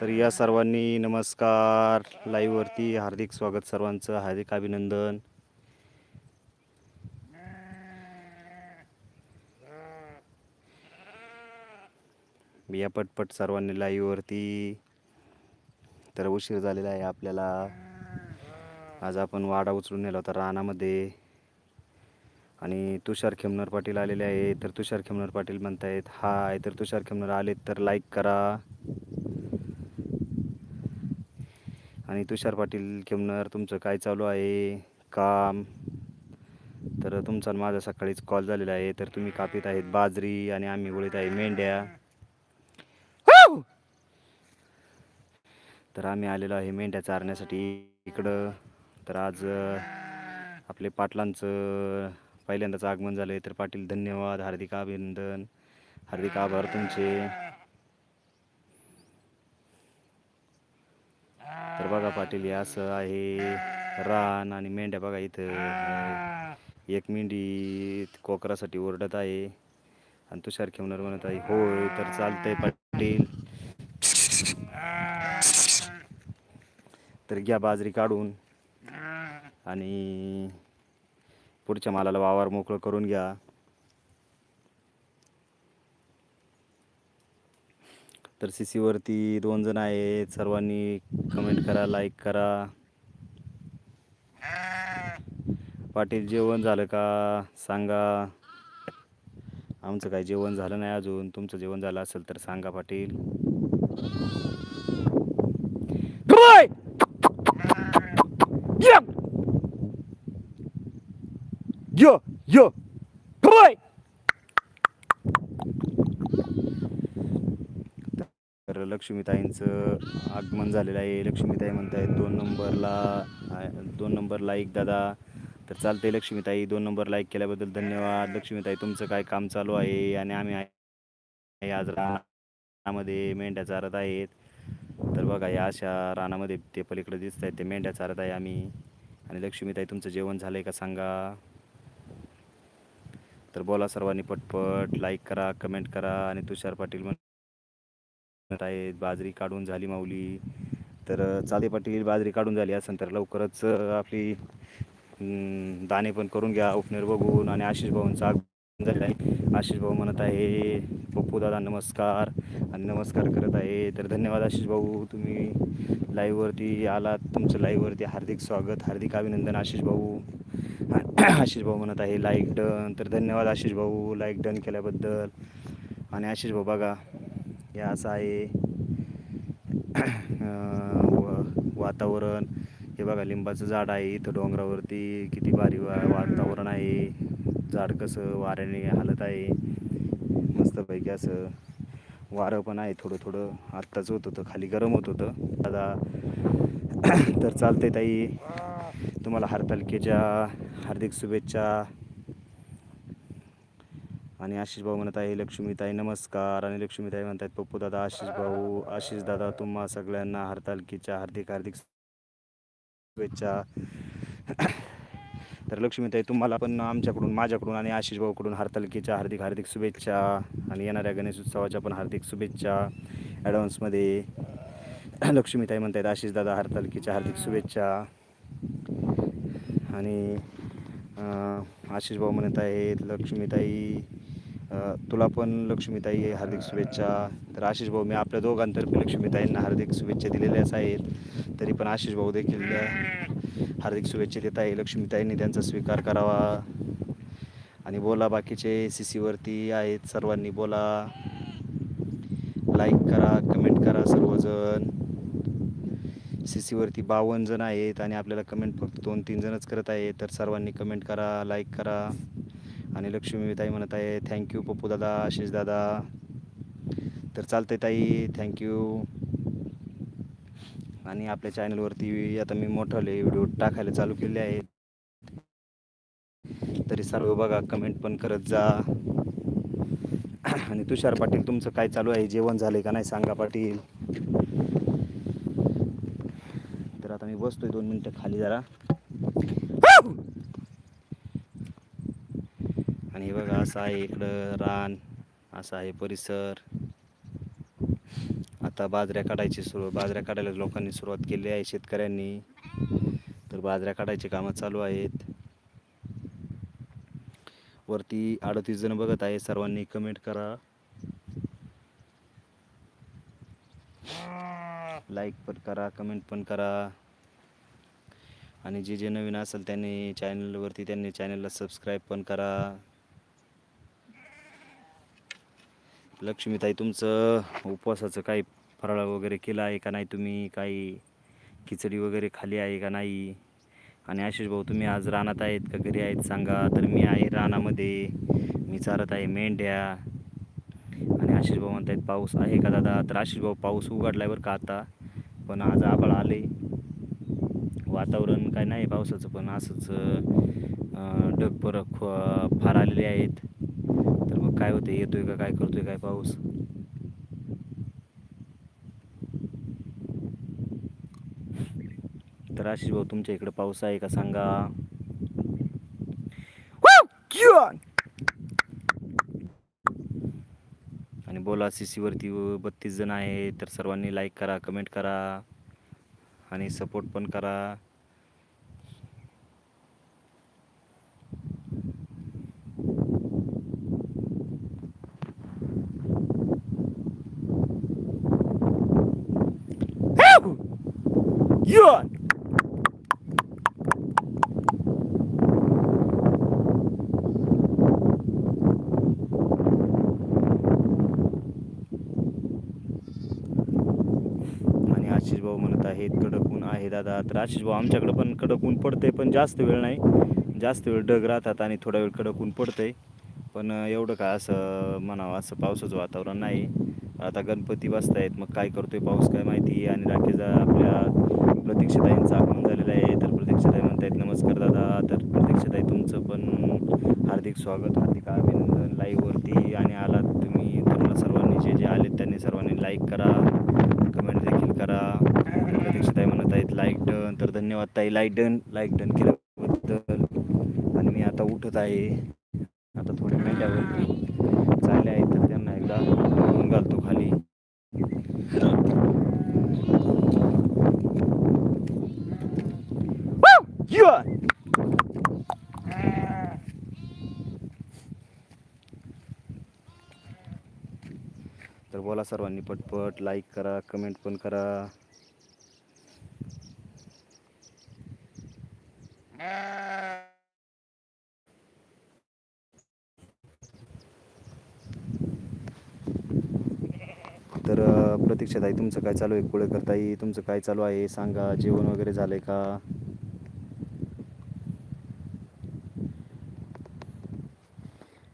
तर या सर्वांनी नमस्कार. लाईव्हवरती हार्दिक स्वागत सर्वांचं. हार्दिक अभिनंदन. या पटपट सर्वांनी लाईव्हवरती तर उशीर झालेला आहे आपल्याला. आज आपण वाडा उचलून नेला होता रानामध्ये. आणि तुषार खेमनर पाटील आलेले आहे तर तुषार खेमनर पाटील म्हणतायत हाय. तर तुषार खेमनर आलेत तर लाईक करा. आणि तुषार पाटील खेमनर तुमचं काय चालू आहे? काम? तर तुमचा माझा सकाळीच कॉल झालेला आहे. तर तुम्ही कापीत आहेत? बाजरी आणि आम्ही वळीत आहे. मेंढ्या? तर आम्ही आलेलो आहे मेंढ्या चारण्यासाठी इकडं. तर आज आपले पाटलांचं पहिल्यांदाच आगमन झालं आहे तर पाटील धन्यवाद. हार्दिक अभिनंदन. हार्दिक आभार तुमचे. तर बघा पाटील हे असं आहे. रान आणि मेंढ्या बघा इथं. एक मेंढी कोकरासाठी ओरडत आहे. आणि तुषार खेवणार म्हणत आहे होय तर चालतंय पाटील. तर घ्या बाजरी काढून आणि पुढच्या मालाला वावर मोकळं करून घ्या. तर सी सीवरती दोन जण आहेत. सर्वांनी कमेंट करा लाईक करा. पाटील जेवण झालं का? सांगा. आमचं काही जेवण झालं नाही अजून. तुमचं जेवण झालं असेल तर सांगा पाटील. Goodbye! Get लक्ष्मीताईंचं आगमन झालेलं आहे. लक्ष्मीताई म्हणतायत दोन नंबरला दोन नंबर लाईक दादा. तर चालतंय लक्ष्मीताई दोन नंबर लाईक केल्याबद्दल धन्यवाद. लक्ष्मीताई तुमचं काय काम चालू आहे? आणि आम्ही आज रानामध्ये मेंढ्या चारत आहेत. तर बघा या अशा रानामध्ये ते पलीकडे दिसत आहेत ते मेंढ्या चारत आहे आम्ही. आणि लक्ष्मीताई तुमचं जेवण झालं आहे का सांगा? तर बोला सर्वांनी पटपट लाईक करा कमेंट करा. आणि तुषार पाटील म्हण आहेत. बाजरी काढून झाली माऊली. तर चाले पाटील बाजरी काढून झाली असेल तर लवकरच आपली दाणे पण करून घ्या उपनेर बघून. आणि आशिष भाऊंचा झालेला आहे. आशिष भाऊ म्हणत आहे पप्पू दादा नमस्कार. आणि नमस्कार करत आहे. तर धन्यवाद आशिष भाऊ तुम्ही लाईव्हवरती आलात. तुमचं लाईव्हवरती हार्दिक स्वागत हार्दिक अभिनंदन आशिष भाऊ. आशिष भाऊ म्हणत आहे लाईक डन. तर धन्यवाद आशिष भाऊ लाईक डन केल्याबद्दल. आणि आशिष भाऊ बघा हे असं आहे. व- वातावरण. हे बघा लिंबाचं झाड आहे इथं डोंगरावरती. किती भारी वा वातावरण आहे. झाड कसं वाऱ्याने हालत आहे. मस्तपैकी असं वारं पण आहे थोडं थोडं आत्ताच होत होतं खाली गरम होत होतं. दादा तर चालतंय ताई. तुम्हाला हरतालिकेच्या हार्दिक शुभेच्छा. आणि आशिष भाऊ म्हणत आहे लक्ष्मीताई नमस्कार. आणि लक्ष्मीताई म्हणत आहेत पप्पू दादा आशिष भाऊ आशिष दादा तुम्हा सगळ्यांना हरतालकीच्या हार्दिक हार्दिक शुभेच्छा. तर लक्ष्मीताई तुम्हाला पण आमच्याकडून माझ्याकडून आणि आशिष भाऊकडून हरतालकीच्या हार्दिक हार्दिक शुभेच्छा. आणि येणाऱ्या गणेश उत्सवाच्या पण हार्दिक शुभेच्छा. ॲडव्हान्समध्ये लक्ष्मीताई म्हणतायत आशिष दादा हरतालकीच्या हार्दिक शुभेच्छा. आणि आशिष भाऊ म्हणत आहेत लक्ष्मीताई तुला पण लक्ष्मीताई हार्दिक शुभेच्छा. तर आशिष भाऊ मी आपल्या दोघांतर्फे लक्ष्मीताईंना हार्दिक शुभेच्छा दिलेल्याच आहेत. तरी पण आशिष भाऊ देखील हार्दिक शुभेच्छा देत आहे. लक्ष्मीताईंनी त्यांचा स्वीकार करावा. आणि बोला बाकीचे सी सीवरती आहेत. सर्वांनी बोला. लाईक करा कमेंट करा सर्वजण. सी सीवरती बावन्न जण आहेत आणि आपल्याला कमेंट फक्त दोन तीन जणच करत आहे तर सर्वांनी कमेंट करा लाईक करा. आणि लक्ष्मी ताई म्हणत आहे थँक्यू पप्पू दादा आशिष दादा. तर चालतंय ताई थँक्यू आणि आपल्या चॅनलवरती आता मी मोठाले व्हिडिओ टाकायला चालू केले आहेत. तरी सर्व बघा कमेंट पण करत जा. आणि तुषार पाटील तुमचं काय चालू आहे? जेवण झालंय का नाही? सांगा पाटील. तर आता मी बसतोय दोन मिनटं खाली जरा. आणि हे बघा असं आहे इकडं रान असा आहे परिसर. आता बाजऱ्या काढायची सुरू बाजऱ्या काढायला लोकांनी सुरुवात केली आहे शेतकऱ्यांनी. तर बाजऱ्या काढायची कामं चालू आहेत. वरती अडतीस जण बघत आहे सर्वांनी कमेंट करा. लाईक पण करा कमेंट पण करा. आणि जे जे नवीन असेल त्यांनी चॅनलवरती त्यांनी चॅनलला सबस्क्राईब पण करा. लक्ष्मीताई तुमचं उपवासाचं काही फराळ वगैरे केलं आहे का नाही तुम्ही? काही खिचडी वगैरे खाली आहे का नाही? आणि आशिष भाऊ तुम्ही आज रानात आहेत का? घरी आहेत सांगा. तर मी आहे रानामध्ये. मी चारत आहे मेंढ्या. आणि आशिष भाऊ म्हणतायत पाऊस आहे का दादा? तर आशिष भाऊ पाऊस उघडलाय बरं का आता? पण आज आबाळ आले वातावरण काय नाही पावसाचं पण असंच ढगपर ख- फार आलेले आहेत. तर मग काय होते येतोय का? काय करतोय? काय पाऊस? तर आशिष भाऊ तुमच्या इकडे पाऊस आहे का? सांगा. आणि बोला सी सीवरती बत्तीस जण आहे तर सर्वांनी लाईक करा कमेंट करा आणि सपोर्ट पण करा आणि आशिष भाऊ म्हणत आहेत कडक ऊन आहे दादा तर आशिष भाऊ आमच्याकडं पण कडक ऊन पडतंय पण जास्त वेळ नाही. जास्त वेळ ढग राहतात आणि थोडा वेळ कडक ऊन पडतंय. पण एवढं काय असं म्हणावं असं पावसाचं वातावरण नाही. आता गणपती बसतायत मग काय करतोय पाऊस काय माहिती? आणि राखेचा आपल्या प्रतीक्षाताईंचं आगमन झालेलं आहे. तर प्रतीक्षाताई म्हणतायत नमस्कार दादा. तर प्रतीक्षताई तुमचं पण हार्दिक स्वागत हार्दिक अभिनंदन लाईव्हवरती आणि आलात तुम्ही तुम्हाला सर्वांनी जे जे आलेत त्यांनी सर्वांनी लाईक करा. कमेंट देखील करा. आहेत. लाईक डन तर धन्यवाद ताई. लाईक डन लाईक डन केल्याबद्दल. आणि मी आता उठत आहे. आता थोडे मेंढ्यावर चालले आहेत तर त्यांना एकदा घेऊन घालतो खाली. तर बोला सर्वांनी पटपट लाईक करा कमेंट पण करा. तर प्रतीक्षा प्रतीक्षाताई तुमचं काय चालू आहे? कुळे करताई तुमचं काय चालू आहे? सांगा जेवण वगैरे झालंय का?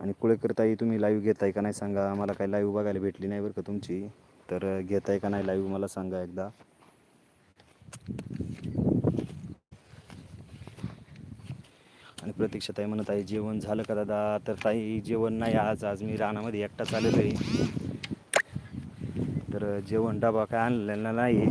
आणि कुळेकर ताई तुम्ही लाईव्ह घेताय का नाही सांगा? मला काही लाईव्ह बघायला भेटली नाही बरं का तुमची. तर घेताय का नाही लाईव्ह मला सांगा एकदा. आणि प्रतीक्षा ताई म्हणत आहे जेवण झालं का दादा? तर ताई जेवण नाही आज आज मी रानामध्ये एकटा चालत आहे. तर जेवण डबा काय आणलेला नाही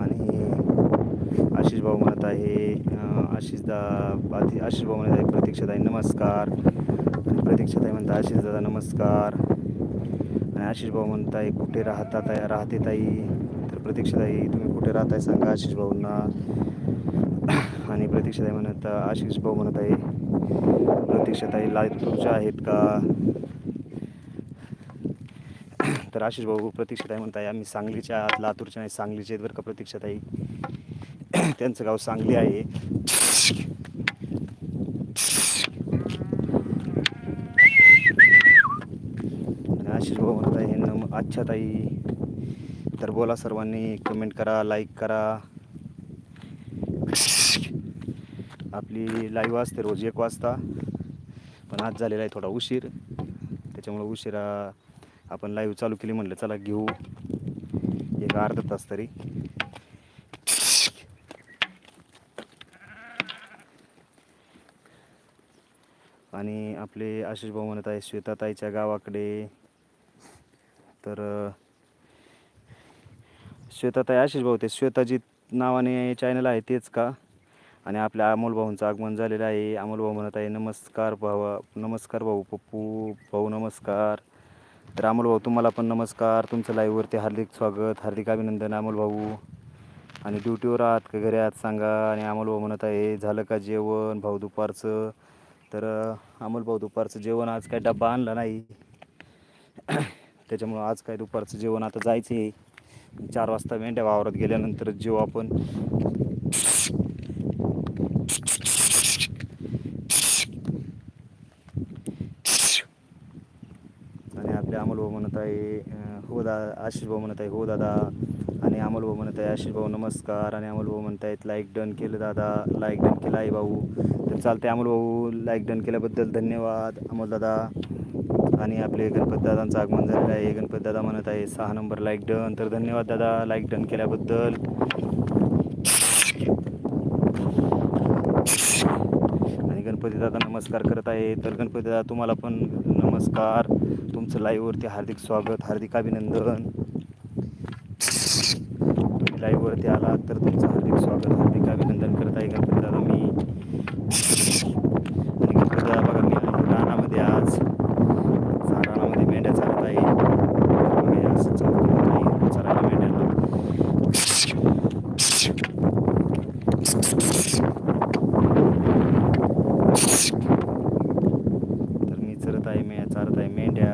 आणि आशिष भाऊ म्हणत आहे अं, आधी आशिष भाऊ म्हणत आहे प्रतीक्षाताई नमस्कार. आणि प्रतीक्षाताई म्हणता आशिष दादा नमस्कार. आणि आशिष भाऊ म्हणताय कुठे राहता ताई? राहते ताई. तर प्रतीक्षाताई तुम्ही कुठे राहताय सांगा आशिष भाऊंना आणि प्रतीक्षाताई म्हणत आशिष भाऊ म्हणत आहे. प्रतीक्षाताई लातूरच्या आहेत का? तर आशिष भाऊ हो, प्रतीक्षाताई म्हणताय आम्ही सांगलीच्या आहात लातूरच्या नाही सांगलीचे आहेत बरं का प्रतीक्षाताई. त्यांचं गाव सांगली आहे आणि आशिष भाऊ म्हणत आहे नम अच्छा ताई. तर बोला सर्वांनी कमेंट करा लाईक करा. आपली लाईव्ह असते रोज एक वाजता. पण आज झालेला आहे थोडा उशीर. त्याच्यामुळं उशिरा आपण लाईव्ह चालू केली म्हटलं चला घेऊ. एक अर्धा तास तरी. आणि आपले आशिष भाऊ म्हणत आहे श्वेताताईच्या गावाकडे. तर श्वेता श्वेताताई आशिष भाऊ ते श्वेताजी नावाने चॅनल आहे तेच का? आणि आपल्या अमोल भाऊंचं आगमन झालेलं आहे. अमोल भाऊ म्हणत आहे नमस्कार भावा नमस्कार भाऊ पप्पू भाऊ नमस्कार. तर अमोल भाऊ तुम्हाला पण नमस्कार. तुमचं लाईव्हवरती हार्दिक स्वागत हार्दिक अभिनंदन अमोल भाऊ. आणि ड्युटीवर आहात का? घरी आहात सांगा. आणि अमोल भाऊ म्हणत आहे झालं का जेवण? भाऊ दुपारचं. तर अमोल भाऊ दुपारचं जेवण आज काय डब्बा आणला नाही. त्याच्यामुळं आज काय दुपारचं जेवण आता जायचं आहे चार वाजता मेंढ्या वावरात गेल्यानंतर जेव आपण. आणि आपले अमोल भाऊ म्हणत आहे हो दादा आशिष भाऊ म्हणत आहे हो दादा. आणि अमोल भाऊ म्हणत आहे आशिष भाऊ नमस्कार. आणि अमोल भाऊ म्हणत आहेत लाईक डन केलं दादा. लाईक डन केला आहे भाऊ. तर चालते अमोल भाऊ लाईक डन केल्याबद्दल धन्यवाद. अमोल दादा. आणि आपले गणपतदादांचं आगमन झालेलं आहे. गणपतदादा म्हणत आहे सहा नंबर लाईक डन. तर धन्यवाद दादा लाईक डन केल्याबद्दल. आणि गणपती दादा नमस्कार करत आहे. तर गणपती दादा तुम्हाला पण नमस्कार. तुमचं लाईव्हवरती हार्दिक स्वागत हार्दिक अभिनंदन. तुम्ही लाईव्हवरती आलात तर तुमचं हार्दिक स्वागत हार्दिक अभिनंदन करत आहे गणपती दादा मी आणि गणपती दादा बघा मी आहे रानामध्ये आज रानामध्ये मेंढ्या चालत आहे बघा हे असं चालत आहे चरायला मेंढ्यांना तर मी चरत आहे मे चारत आहे मेंढ्या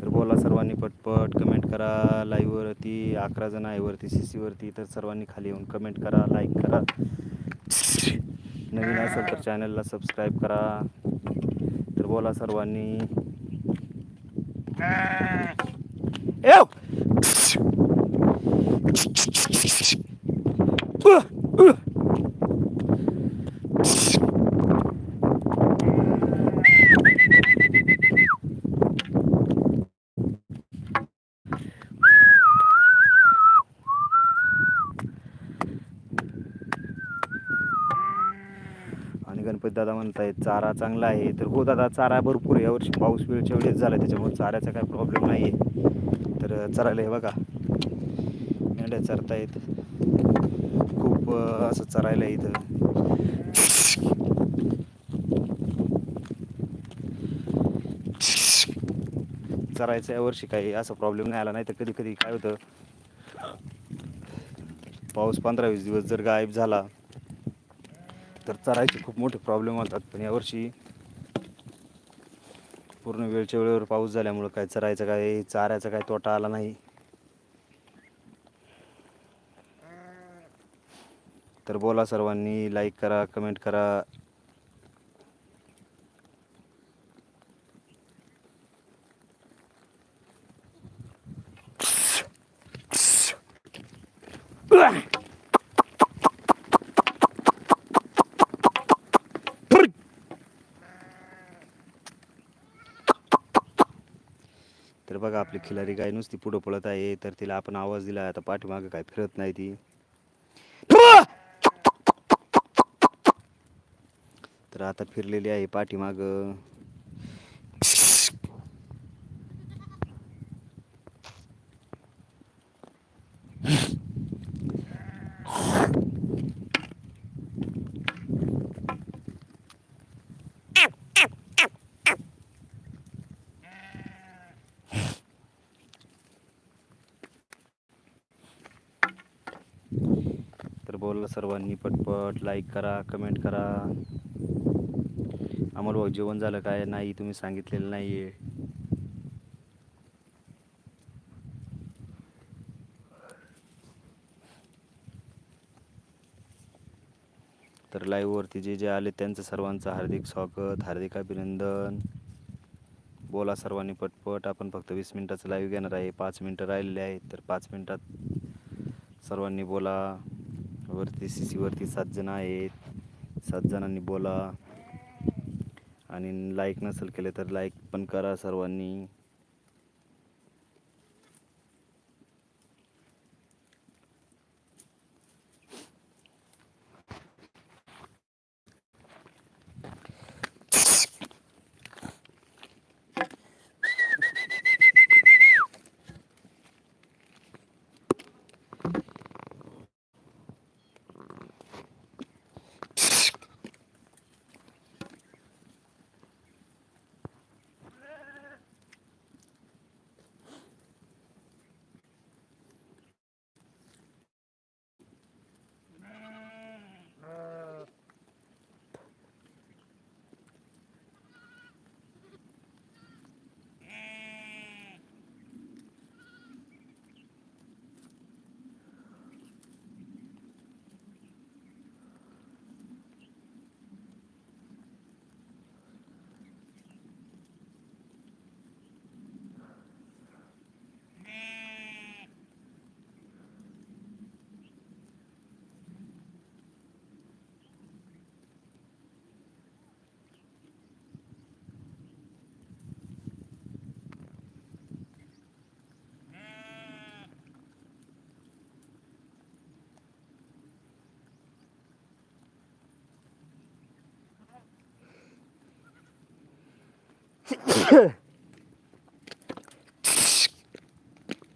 तर बोला सर्वांनी पटपट कमेंट करा लाईव्हवरती अकरा जण आहे वरती सी सीवरती तर सर्वांनी खाली येऊन कमेंट करा लाईक करा. नवीन असेल तर चॅनलला सबस्क्राईब करा. तर बोला सर्वांनी. एव! आणि गणपती म्हणतायत चारा चांगला आहे. तर हो दादा चारा भरपूर यावर्षी पाऊस वेळच्या वेळेस झाला त्याच्यामुळे चाऱ्याचा काय प्रॉब्लेम नाही आहे तर चरायला हे बघा. मेंढ्या चरतायत. खूप असं चरायला आहे इथं. चरायचं यावर्षी काही असा प्रॉब्लेम नाही आला. नाही तर कधी कधी काय होतं? पाऊस पंधरा वीस दिवस जर गायब झाला तर चरायचे खूप मोठे प्रॉब्लेम होतात. पण यावर्षी पूर्ण वेळच्या वेळेवर पाऊस झाल्यामुळं काय चरायचं काय चाऱ्याचा काय तोटा आला नाही. तर बोला सर्वांनी लाईक करा कमेंट करा. तर बघा आपली खिलारी गाय नुसती पुढं पळत आहे तर तिला आपण आवाज दिला आता पाठीमागं काय फिरत नाही ती. तर आता फिरलेली आहे पाठीमाग. बोला सर्वांनी पटपट लाईक करा कमेंट करा. आम्हाला बघ जेवण झालं काय? नाही तुम्ही सांगितलेलं नाही आहे तर लाईव्हवरती जे जे आले त्यांचं सर्वांचं हार्दिक स्वागत हार्दिक अभिनंदन. बोला सर्वांनी पटपट आपण फक्त वीस मिनटाचं लाईव्ह घेणार आहे. पाच मिनटं राहिलेले आहेत तर पाच मिनटात सर्वांनी बोला. वरती सी सीवरती सात जण आहेत. सात जणांनी बोला. आणि लाईक नसेल केले तर लाईक पण करा सर्वांनी.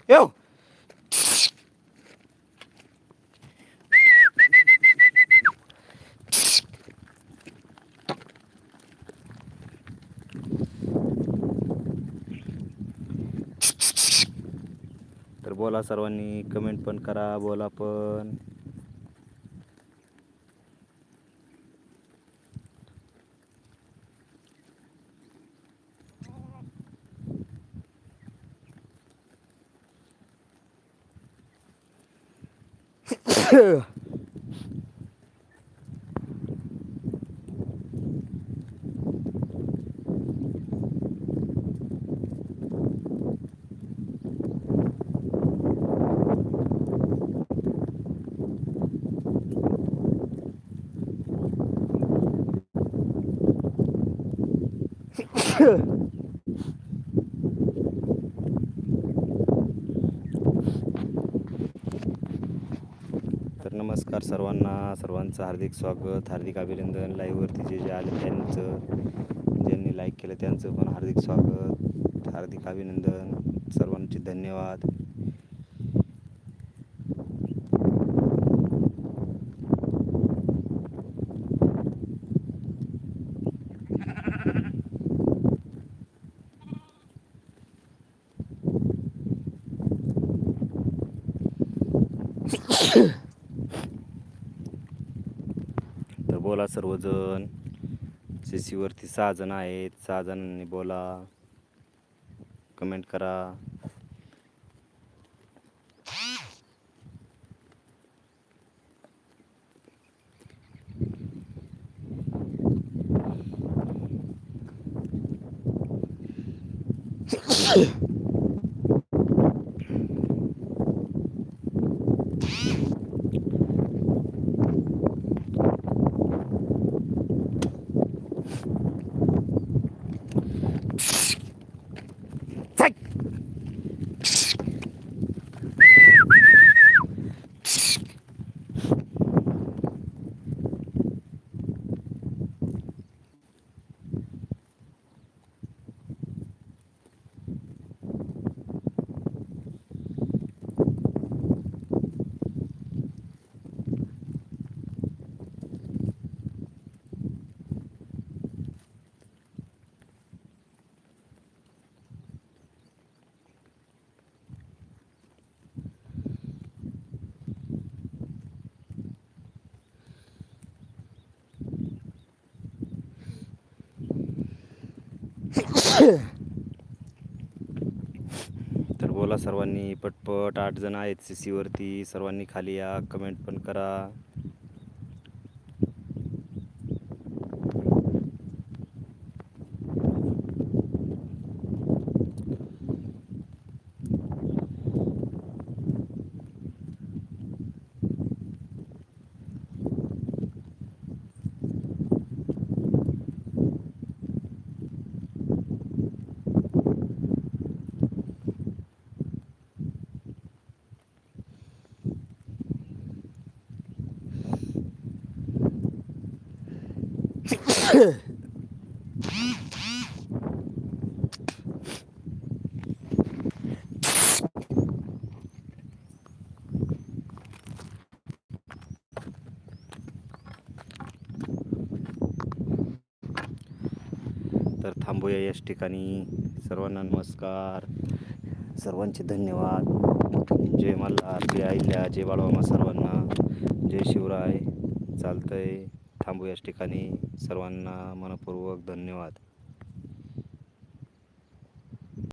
येऊ तर बोला सर्वांनी कमेंट पण करा बोला पण तर नमस्कार सर्वांना सर्वांचं हार्दिक स्वागत हार्दिक अभिनंदन लाईव्हवरती जे जे आले त्यांचं ज्यांनी लाईक केलं त्यांचं पण हार्दिक स्वागत हार्दिक अभिनंदन सर्वांचे धन्यवाद तर बोला सर्वजण. सी सीवरती सहा जण आहेत. सहा जणांनी बोला. कमेंट करा. तर बोला सर्वांनी पटपट आठ जण आहेत सी सीवरती सर्वांनी खाली या कमेंट पण करा. तर थांबूया याच ठिकाणी. सर्वांना नमस्कार. सर्वांचे धन्यवाद. जय मल्हार जय आईल्या जय बाळवामा सर्वांना. जय शिवराय. चालतंय. थांबू याच ठिकाणी. सर्वांना मनपूर्वक धन्यवाद.